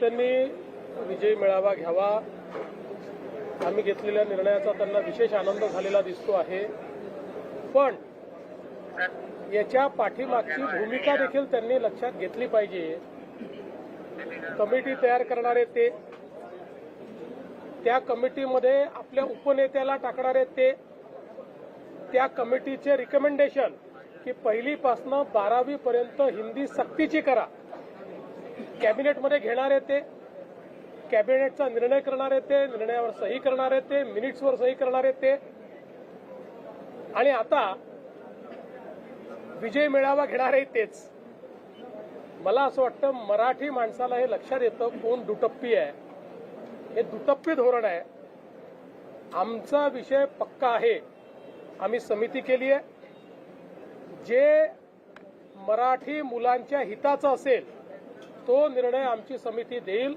त्यांनी विजय मेळावा घ्यावा. आम्ही घेतलेल्या निर्णयाचा त्यांना विशेष आनंद झालेला दिसतो आहे. पण याच्या पाठीमागची भूमिका देखील त्यांनी लक्षात घेतली पाहिजे. कमिटी तयार करणारे ते त्या कमिटीमध्ये आपल्या उपनेत्याला टाकणारे ते त्या कमिटीचे रिकमेंडेशन की पहिलीपासनं बारावीपर्यंत हिंदी सक्तीची करा. कॅबिनेटमध्ये घेणारे ते कॅबिनेटचा निर्णय करणारे ते निर्णयावर सही करणारे ते मिनिट्सवर सही करणारे ते. आणि आता विजय मेळावा घेणार आहे तेच. मला असं वाटतं मराठी माणसाला हे लक्षात येतं कोण दुटप्पी आहे. हे दुटप्पी धोरण आहे. आमचा विषय पक्का आहे. आम्ही समिती केली आहे. जे मराठी मुलांच्या हिताचं असेल तो निर्णय आमची समिती देईल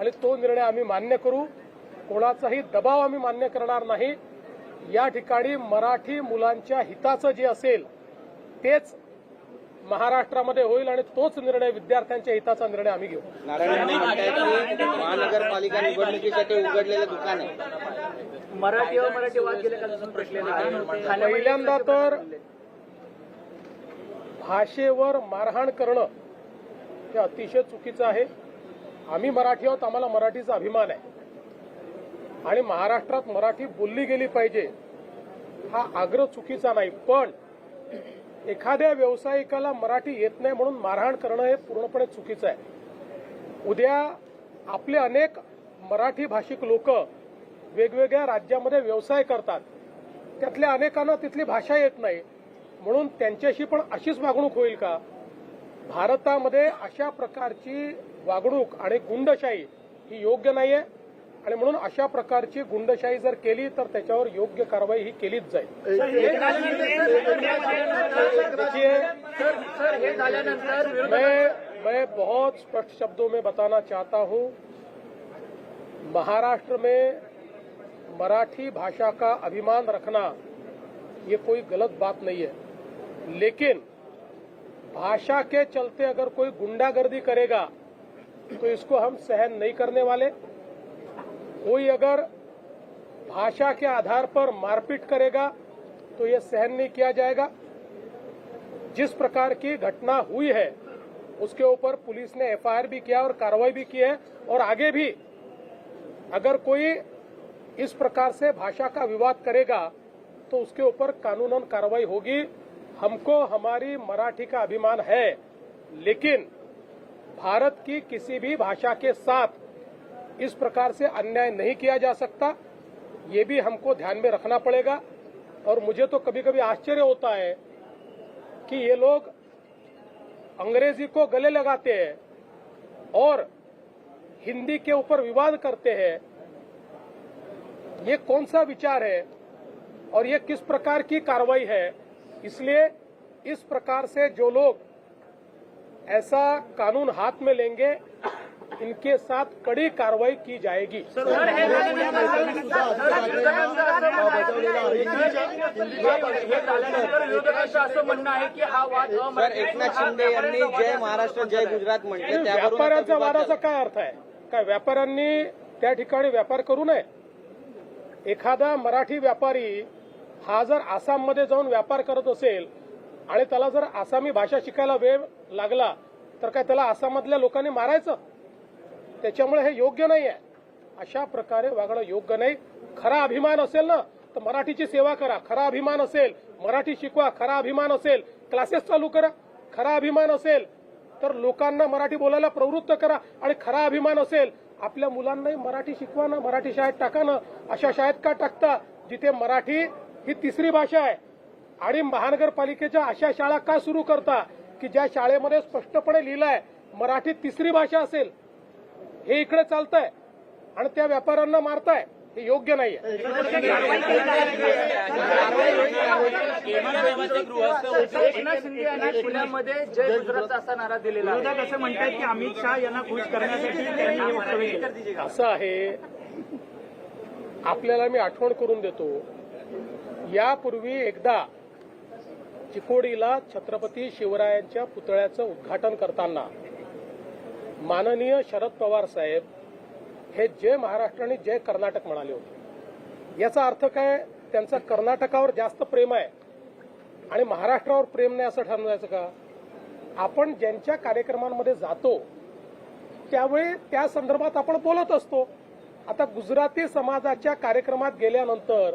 आणि तो निर्णय आम्ही मान्य करू. कोणाचाही दबाव आम्ही मान्य करणार नाही. या ठिकाणी मराठी मुलांच्या हिताचं जे असेल तेच महाराष्ट्रामध्ये होईल आणि तोच निर्णय विद्यार्थ्यांच्या हिताचा निर्णय आम्ही घेऊ. महानगरपालिका निवडणुकीसाठी उघडलेलं दुकान आहे. मराठी. पहिल्यांदा तर भाषेवर मारहाण करणं हे अतिशय चुकीचं आहे. आम्ही मराठी आहोत आम्हाला मराठीचा अभिमान आहे. आणि महाराष्ट्रात मराठी बोलली गेली पाहिजे हा आग्रह चुकीचा नाही. पण एखाद्या व्यावसायिकाला मराठी येत नाही म्हणून मारहाण करणं हे पूर्णपणे चुकीचं आहे. उद्या आपले अनेक मराठी भाषिक लोक वेगवेगळ्या राज्यामध्ये व्यवसाय करतात. त्यातल्या अनेकांना तिथली भाषा येत नाही. म्हणून त्यांच्याशी पण अशीच वागणूक होईल का? भारतामध्ये अशा प्रकारची वागणूक आणि गुंडशाही ही योग्य नाहीये. आणि म्हणून अशा प्रकारची गुंडशाही जर केली तर त्याच्यावर योग्य कारवाई ही केलीच जाईल. विरोधक मैं मैं बहुत स्पष्ट शब्दों में बताना चाहता हूं महाराष्ट्र में मराठी भाषा का अभिमान रखना ये कोई गलत बात नहीं है। लेकिन भाषा के चलते अगर कोई गुंडागर्दी करेगा तो इसको हम सहन नहीं करने वाले। कोई अगर भाषा के आधार पर मारपीट करेगा तो यह सहन नहीं किया जाएगा। जिस प्रकार की घटना हुई है, उसके ऊपर पुलिस ने एफआईआर भी किया और कार्रवाई भी की है। और आगे भी, अगर कोई इस प्रकार से भाषा का विवाद करेगा तो उसके ऊपर कानूनन कार्रवाई होगी। हमको हमारी मराठी का अभिमान है, लेकिन भारत की किसी भी भाषा के साथ इस प्रकार से अन्याय नहीं किया जा सकता, ये भी हमको ध्यान में रखना पड़ेगा। और मुझे तो कभी कभी आश्चर्य होता है कि ये लोग अंग्रेज़ी को गले लगाते हैं और हिंदी के ऊपर विवाद करते हैं। ये कौन सा विचार है और ये किस प्रकार की कार्रवाई है? इसलिए इस प्रकार से जो लोग ऐसा कानून हाथ में लेंगे इनके साथ कड़ी कार्रवाई की जाएगी हे असं म्हणणं आहे की हा वाद सर अमराठी एकनाथ शिंदे यांनी जय महाराष्ट्र जय गुजरात त्यावरून व्यापाऱ्यांचा वादाचा काय अर्थ आहे काय व्यापाऱ्यांनी त्या ठिकाणी व्यापार करू नये एखादा मराठी व्यापारी हा जर आसाममध्ये जाऊन व्यापार करत असेल आणि त्याला जर आसामी भाषा शिकायला वेळ लागला तर काय त्याला आसामातल्या लोकांनी मारायचं? त्याच्यामुळे हे योग्य नाही आहे अशा प्रकारे वागणं योग्य नाही. खरा अभिमान असेल ना तर मराठीची सेवा करा. खरा अभिमान असेल मराठी शिकवा. खरा अभिमान असेल क्लासेस चालू करा. खरा अभिमान असेल तर लोकांना मराठी बोलायला प्रवृत्त करा. आणि खरा अभिमान असेल आपल्या मुलांनाही मराठी शिकवा ना मराठी शाळेत टाका ना. अशा शाळेत का टाकता? जिथे मराठी ही तिसरी भाषा आहे. आणि महानगरपालिकेच्या अशा शाळा का सुरू करता की ज्या शाळेमध्ये स्पष्टपणे लिहिलंय मराठी तिसरी भाषा असेल? हे इकडे चालतंय आणि त्या व्यापाऱ्यांना मारताय. हे योग्य नाहीये. एकनाथ शिंदे यांनी पुण्यामध्ये जय गुजरातचा असा नारा दिलेला आहे. असं म्हणतात की अमित शहा यांना खुश करण्यासाठी हे असं आहे. आपल्याला मी आठवण करून देतो. यापूर्वी एकदा चिकोडीला छत्रपती शिवरायांच्या पुतळ्याचं उद्घाटन करताना माननीय शरद पवार साहेब हे जय महाराष्ट्र आणि जय कर्नाटक म्हणाले होते. याचा अर्थ काय? त्यांचं कर्नाटकावर जास्त प्रेम आहे आणि महाराष्ट्रावर प्रेम नाही असं ठरवायचं का? आपण ज्यांच्या कार्यक्रमांमध्ये जातो त्यावेळी त्या संदर्भात आपण बोलत असतो. आता गुजराती समाजाच्या कार्यक्रमात गेल्यानंतर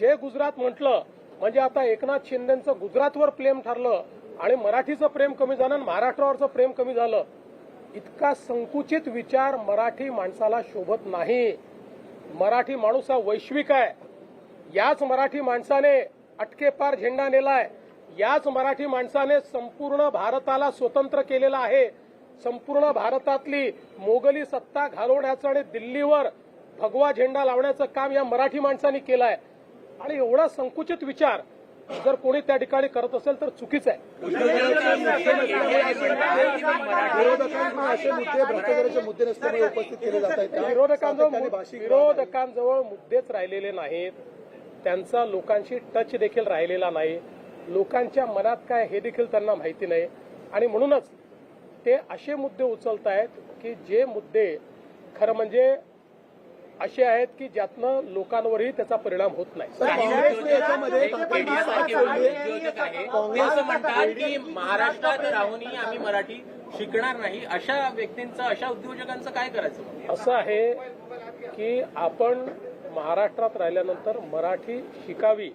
जे गुजरात म्हटलं म्हणजे आता एकनाथ शिंदेचं गुजरातवर प्रेम ठरलं आणि मराठीचं प्रेम कमी झालं आणि महाराष्ट्रावरचं प्रेम कमी झालं इतका संकुचित विचार मराठी माणसाला शोभत नाही. मराठी माणूस हा वैश्विक आहे. याच मराठी माणसाने अटकेपार झेंडा नेलाय. याच मराठी माणसाने संपूर्ण भारताला स्वतंत्र केलेलं आहे. संपूर्ण भारतातली मोगली सत्ता घालवण्याचं आणि दिल्लीवर भगवा झेंडा लावण्याचं काम या मराठी माणसांनी केलं आहे आणि एवढा संकुचित विचार जर कोणी त्या ठिकाणी करत असेल तर चुकीचं आहे. विरोधकांना असे मुद्दे मुद्दे उपस्थित केले जात आहेत विरोधकांजवळ विरोधकांजवळ मुद्देच राहिलेले नाहीत. त्यांचा लोकांशी टच देखील राहिलेला नाही. लोकांच्या मनात काय हे देखील त्यांना माहिती नाही. आणि म्हणूनच ते असे मुद्दे उचलत आहेत की जे मुद्दे खरं म्हणजे असे आहेत की ज्यातनं लोकांवरही त्याचा परिणाम होत नाही. असं म्हणतात की महाराष्ट्रात राहूनही आम्ही मराठी शिकणार नाही. अशा व्यक्तींचं अशा उद्योजकांचं काय करायचं? असं आहे की आपण महाराष्ट्रात राहिल्यानंतर मराठी शिकावी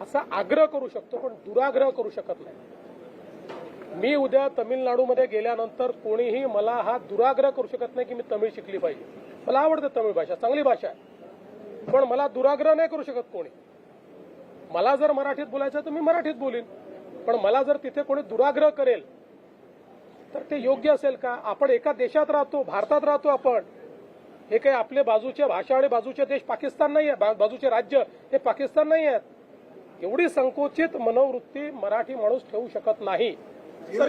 असा आग्रह करू शकतो पण दुराग्रह करू शकत नाही. मी उद्या तमिळनाडूमध्ये गेल्यानंतर कोणीही मला हा दुराग्रह करू शकत नाही की मी तमिळ शिकली पाहिजे. मला आवडते तमिळ भाषा चांगली भाषा आहे. पण मला दुराग्रह नाही करू शकत कोणी. मला जर मराठीत बोलायचं तर मी मराठीत बोलीन. पण मला जर तिथे कोणी दुराग्रह करेल तर ते योग्य असेल का? आपण एका देशात राहतो भारतात राहतो आपण. हे काही आपले बाजूचे भाषा आणि बाजूचे देश पाकिस्तान नाही आहे. बा- बाजूचे राज्य हे पाकिस्तान नाही आहेत. एवढी संकुचित मनोवृत्ती मराठी माणूस ठेवू शकत नाही. सर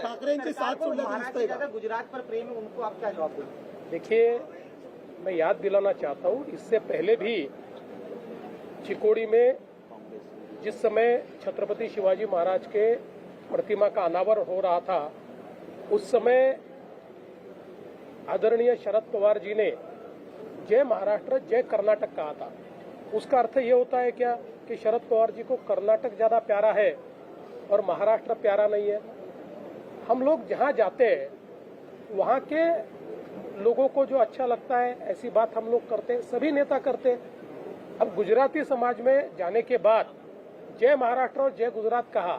ठाकरेंची साथ सोडल्याचं दिसतंय का गुजरात पर प्रेम उनको आप क्या जवाब देंगे? देखिए मैं याद दिलाना चाहता हूँ इससे पहले भी चिकोड़ी में जिस समय छत्रपति शिवाजी महाराज के प्रतिमा का अनावरण हो रहा था उस समय आदरणीय शरद पवार जी ने जय महाराष्ट्र जय कर्नाटक कहा था। उसका अर्थ ये होता है क्या कि शरद पवार जी को कर्नाटक ज़्यादा प्यारा है और महाराष्ट्र प्यारा नहीं है। हम लोग जहाँ जाते हैं, वहाँ के लोगों को जो अच्छा लगता है, ऐसी बात हम लोग करते हैं, सभी नेता करते हैं। अब गुजराती समाज में जाने के बाद जय महाराष्ट्र और जय गुजरात कहा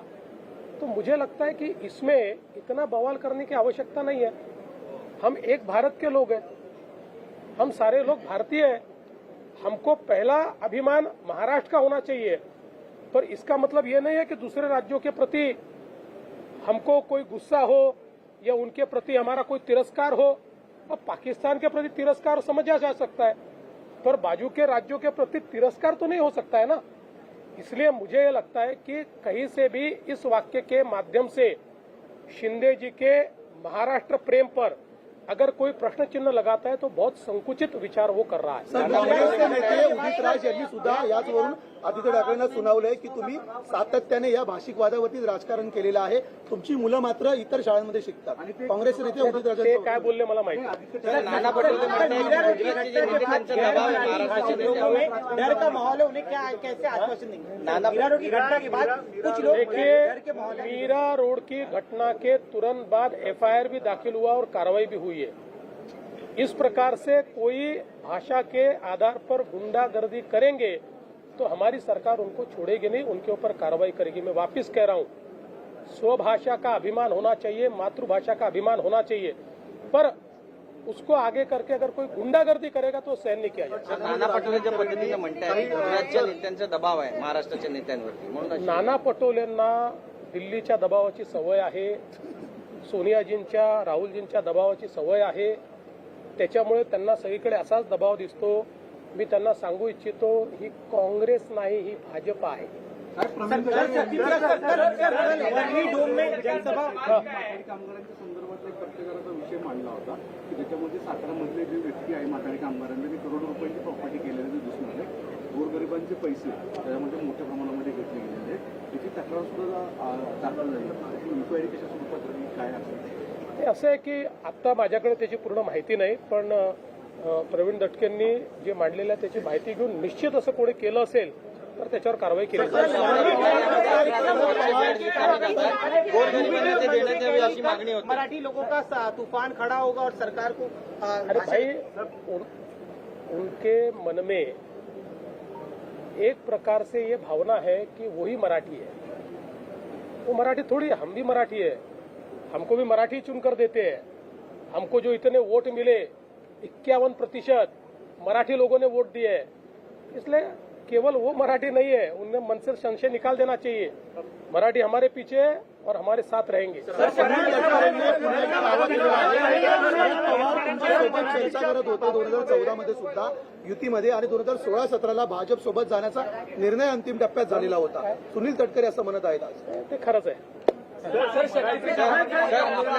तो मुझे लगता है कि इसमें इतना बवाल करने की आवश्यकता नहीं है। हम एक भारत के लोग हैं। हम सारे लोग भारतीय हैं। हमको पहला अभिमान महाराष्ट्र का होना चाहिए। पर इसका मतलब ये नहीं है कि दूसरे राज्यों के प्रति हमको कोई गुस्सा हो या उनके प्रति हमारा कोई तिरस्कार हो, अब पाकिस्तान के प्रति तिरस्कार समझा जा सकता है। पर बाजू के राज्यों के प्रति तिरस्कार तो नहीं हो सकता है ना? इसलिए मुझे ये लगता है कि कहीं से भी इस वाक्य के माध्यम से शिंदे जी के महाराष्ट्र प्रेम पर अगर कोई प्रश्न चिन्ह लगाता है तो बहुत संकुचित विचार वो कर रहा है। सर आदित्य ठाकरेंना सुनावलंय की तुम्ही सातत्याने या भाषिक वादावरती राजकारण केलेलं आहे. तुमची मुलं मात्र इतर शाळांमध्ये शिकतात. काँग्रेसचे नेते उदित काय बोलले मला माहिती नाही. नाना पटोले म्हणतात की गुजरातचे जे नेते त्यांचा दबाव आहे महाराष्ट्राच्या नेत्यावर डर का माहौल है उन्हें क्या कैसे आश्वासन देंगे? नाना मीरा रोड की घटना के बाद कुछ लोग देखिए मीरा रोड की घटना के तुरंत बाद एफआईआर भी दाखिल हुआ और कार्रवाई भी हुई है। इस प्रकार से कोई भाषा के आधार पर गुंडागर्दी करेंगे तो हमारी सरकार उनको छोड़ेगी नहीं उनके ऊपर कार्रवाई करेगी। मैं वापस कह रहा हूं स्वभाषा का अभिमान होना चाहिए मातृभाषा का अभिमान होना चाहिए पर उसको आगे करके अगर कोई गुंडागर्दी करेगा तो सहन नहीं किया जाएगा। नाना पटोले ज्या पद्धतीने नेत्यांचा दबाव आहे महाराष्ट्राच्या नेत्यांवरती. म्हणून नाना पटोलेंना दिल्लीच्या दबावाची सवय आहे सोनियाजींच्या राहुलजींच्या दबावाची सवय आहे त्याच्यामुळे त्यांना सगळीकडे असाच दबाव दिसतो. मी त्यांना सांगू इच्छितो ही काँग्रेस नाही ही भाजप आहे वर्ली डोम में जनसभा माथाडी कामगारांच्या पत्रकाराचा विषय मांडला होता की त्याच्यामध्ये सातारामधले जे व्यक्ती आहे माथाडी कामगारांना ते करोडो रुपयांची प्रॉपर्टी केलेली दिसून आले गोरगरिबांचे पैसे त्यामध्ये मोठ्या प्रमाणामध्ये घेतले गेलेले आहेत त्याची तक्रार सुद्धा दाखल झाली इन्क्वायरी कशा स्वरूपात काय असेल ते असं आहे की आत्ता माझ्याकडे त्याची पूर्ण माहिती नाही पण प्रवीण दटकेंनी जे मांडलेलं आहे त्याची माहिती घेऊन निश्चित असं कोणी केलं असेल तर त्याच्यावर कारवाई केली जाईल मराठी लोगों का सा- तूफान खड़ा होगा और सरकार को अरे भाई उन, उनके मन में एक प्रकार से ये भावना है कि वही मराठी है वो मराठी थोड़ी है, हम भी मराठी है हमको भी मराठी चुनकर देते हैं हमको जो इतने वोट मिले इक्यावन प्रतिशत मराठी लोगों ने वोट दिए हैं। इसलिए केवल वो मराठी नहीं है उनमें मन से संशय निकाल देना चाहिए। मराठी हमारे पीछे है और हमारे साथ रहेंगे। चर्चा करत होते दोन हजार चौदा मध्ये सुद्धा युतीमध्ये आणि दोन हजार सोळा सतराला भाजप सोबत जाण्याचा निर्णय अंतिम टप्प्यात झालेला होता. सुनील तटकरे असं म्हणत आहेत आज. ते खरंच आहे.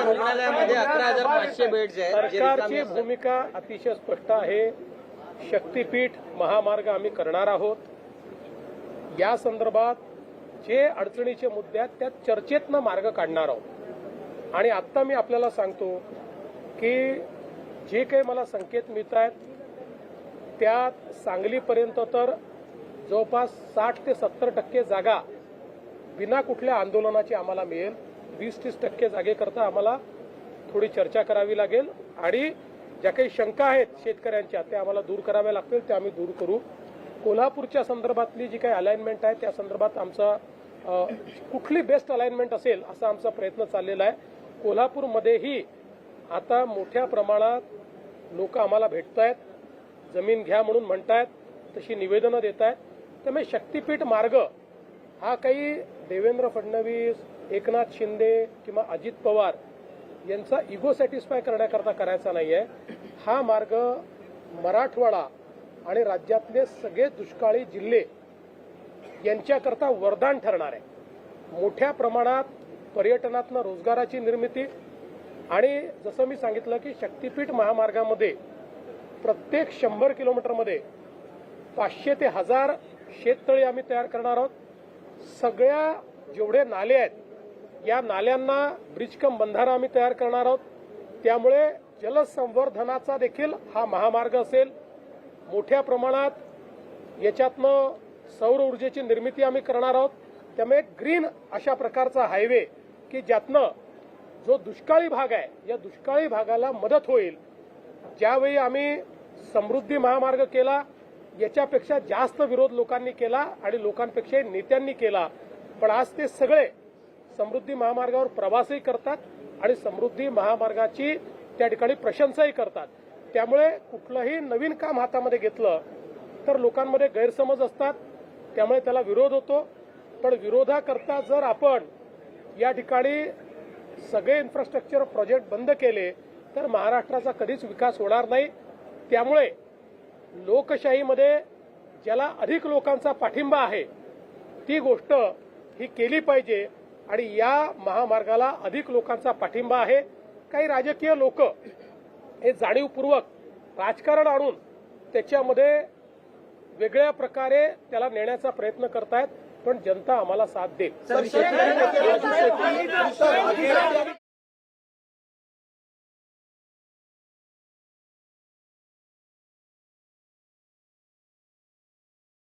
रुग्णालयामध्ये अकरा हजार पाचशे बेड्स आहेत. जे रिकामी सरकारची असतात. भूमिका अतिशय स्पष्ट आहे. शक्तीपीठ महामार्ग आम्ही करणार आहोत. या संदर्भात जे अडचणीचे मुद्दे आहेत त्या चर्चेतनं मार्ग काढणार आहोत. आणि आत्ता मी आपल्याला सांगतो की जे काही मला संकेत मिळत आहेत त्यात सांगलीपर्यंत तर जवळपास साठ ते सत्तर टक्के जागा विना कुठल्या आंदोलनाची आम्हाला मिळेल. वीस तीस टक्के जागेकरता आम्हाला थोडी चर्चा करावी लागेल. आणि ज्या काही शंका आहेत शेतकऱ्यांच्या त्या आम्हाला दूर कराव्या लागतील त्या आम्ही दूर करू. कोल्हापूरच्या संदर्भातली जी काही अलाइनमेंट आहे त्या संदर्भात आमचा कुठली बेस्ट अलाइनमेंट असेल असा आमचा प्रयत्न चाललेला आहे. कोल्हापूरमध्येही आता मोठ्या प्रमाणात लोक आम्हाला भेटत आहेत जमीन घ्या म्हणून म्हणतायत तशी निवेदनं देत आहेत त्यामुळे शक्तीपीठ मार्ग हा काही देवेंद्र फडणवीस एकनाथ शिंदे किंवा अजित पवार यांचा इगो सॅटिस्फाय करण्याकरता करायचा नाही आहे हा मार्ग मराठवाडा आणि राज्यातले सगळे दुष्काळी जिल्हे यांच्याकरता वरदान ठरणार आहे. मोठ्या प्रमाणात पर्यटनातनं रोजगाराची निर्मिती आणि जसं मी सांगितलं की शक्तीपीठ महामार्गामध्ये प्रत्येक शंभर किलोमीटरमध्ये पाचशे ते हजार शेततळी आम्ही तयार करणार आहोत. सगळ्या जेवढे नाले आहेत या नाल्यांना ब्रिजकम बंधारा आम्ही तयार करणार आहोत. त्यामुळे जलसंवर्धनाचा देखील हा महामार्ग असेल. मोठ्या प्रमाणात याच्यातनं सौर ऊर्जेची निर्मिती आम्ही करणार आहोत. त्यामुळे ग्रीन अशा प्रकारचा हायवे की ज्यातनं जो दुष्काळी भाग आहे या दुष्काळी भागाला मदत होईल. ज्यावेळी आम्ही समृद्धी महामार्ग केला याच्यापेक्षा जास्त विरोध लोकांनी केला आणि लोकांपेक्षा नेत्यांनी केला. पण आज ते सगळे समृद्धी महामार्गावर प्रवासही करतात आणि समृद्धी महामार्गाची त्या ठिकाणी प्रशंसाही करतात. त्यामुळे कुठलंही नवीन काम हातामध्ये घेतलं तर लोकांमध्ये गैरसमज असतात त्यामुळे त्याला विरोध होतो. पण विरोधाकरता जर आपण या ठिकाणी सगळे इन्फ्रास्ट्रक्चर प्रोजेक्ट बंद केले तर महाराष्ट्राचा कधीच विकास होणार नाही. त्यामुळे लोकशाहीमध्ये ज्याला अधिक लोकांचा पाठिंबा आहे ती गोष्ट ही केली पाहिजे आणि या महामार्गाला अधिक लोकांचा पाठिंबा आहे. काही राजकीय लोक हे जाणीवपूर्वक राजकारण आणून त्याच्यामध्ये वेगळ्या प्रकारे त्याला नेण्याचा प्रयत्न करतायत पण जनता आम्हाला साथ देईल.